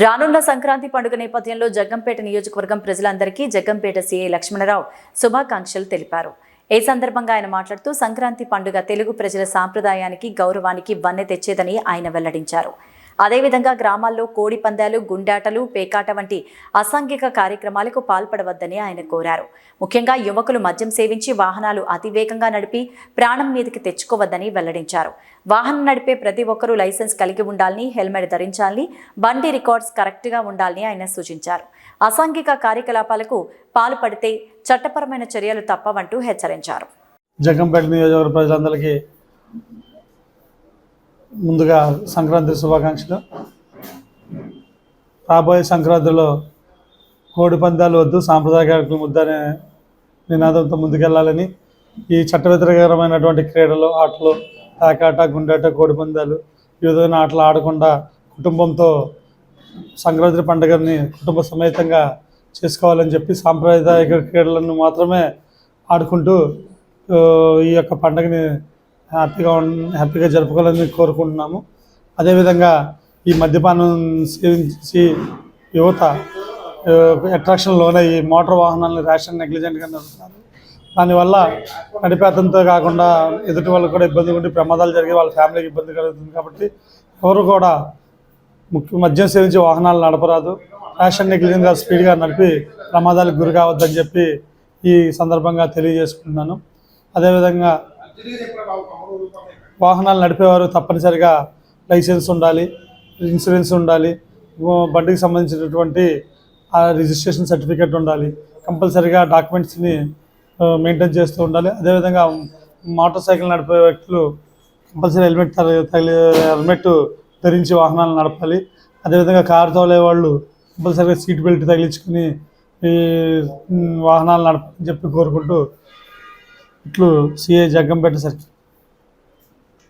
రానున్న సంక్రాంతి పండుగ నేపథ్యంలో జగ్గంపేట నియోజకవర్గం ప్రజలందరికీ జగ్గంపేట సీఐ లక్ష్మణరావు శుభాకాంక్షలు తెలిపారు. ఈ సందర్భంగా ఆయన మాట్లాడుతూ సంక్రాంతి పండుగ తెలుగు ప్రజల సాంప్రదాయానికి గౌరవానికి వన్నె తెచ్చేదని ఆయన వెల్లడించారు. అదేవిధంగా గ్రామాల్లో కోడి పందాలు గుండాటలు పేకాట వంటి అసాంఘిక కార్యక్రమాలకు పాల్పడవద్దని ఆయన కోరారు. ముఖ్యంగా యువకులు మద్యం సేవించి వాహనాలు అతివేగంగా నడిపి ప్రాణం మీదకి తెచ్చుకోవద్దని వెల్లడించారు. వాహనం నడిపే ప్రతి ఒక్కరూ లైసెన్స్ కలిగి ఉండాలని హెల్మెట్ ధరించాలని బండి రికార్డ్స్ కరెక్ట్గా ఉండాలని ఆయన సూచించారు. అసాంఘిక కార్యకలాపాలకు పాల్పడితే చట్టపరమైన చర్యలు తప్పవంటూ హెచ్చరించారు. జగంపేట నియోజకవర్గ ప్రజలందరికీ ముందుగా సంక్రాంతి శుభాకాంక్షలు. రాబోయే సంక్రాంతిలో కోడి పందాలు వద్దు సాంప్రదాయ కార్యక్రమం వద్దు అనే నినాదంతో ముందుకెళ్ళాలని ఈ చట్ట వ్యతిరేకరమైనటువంటి క్రీడలు ఆటలు తాకాట గుండాట కోడి పందాలు ఈ విధమైన ఆటలు ఆడకుండా కుటుంబంతో సంక్రాంతి పండుగని కుటుంబ సమేతంగా చేసుకోవాలని చెప్పి సాంప్రదాయక క్రీడలను మాత్రమే ఆడుకుంటూ ఈ యొక్క పండుగని హ్యాపీగా ఉన్- హ్యాపీగా జరుపుకోవాలని కోరుకుంటున్నాము. అదేవిధంగా ఈ మద్యపానం సేవించి యువత అట్రాక్షన్ లోనై ఈ మోటార్ వాహనాలను ర్యాషన్ నెగ్లిజెంట్గా నడుపుతున్నారు దానివల్ల నడిపేతంతో కాకుండా ఎదుటి వాళ్ళకి కూడా ఇబ్బంది ఉండి ప్రమాదాలు జరిగి వాళ్ళ ఫ్యామిలీకి ఇబ్బంది కలుగుతుంది కాబట్టి ఎవరు కూడా ముఖ్య మద్యం సేవించి వాహనాలు నడపరాదు. ర్యాషన్ నెగ్లిజెంట్గా స్పీడ్గా నడిపి ప్రమాదాలకు గురి కావద్దని చెప్పి ఈ సందర్భంగా తెలియజేసుకుంటున్నాను. అదేవిధంగా వాహనాలు నడిపేవారు తప్పనిసరిగా లైసెన్స్ ఉండాలి ఇన్సూరెన్స్ ఉండాలి బండికి సంబంధించినటువంటి ఆ రిజిస్ట్రేషన్ సర్టిఫికేట్ ఉండాలి కంపల్సరిగా డాక్యుమెంట్స్ని మెయింటైన్ చేస్తూ ఉండాలి. అదేవిధంగా మోటార్ సైకిల్ నడిపే వ్యక్తులు కంపల్సరీ హెల్మెట్ తగిలి హెల్మెట్ ధరించి వాహనాలు నడపాలి. అదేవిధంగా కారు తోలే వాళ్ళు కంపల్సరీగా సీట్ బెల్ట్ తగిలించుకుని వాహనాలు నడపని చెప్పి కోరుకుంటూ ఇట్లు సిఏ జగ్గంపేట సర్కిల్.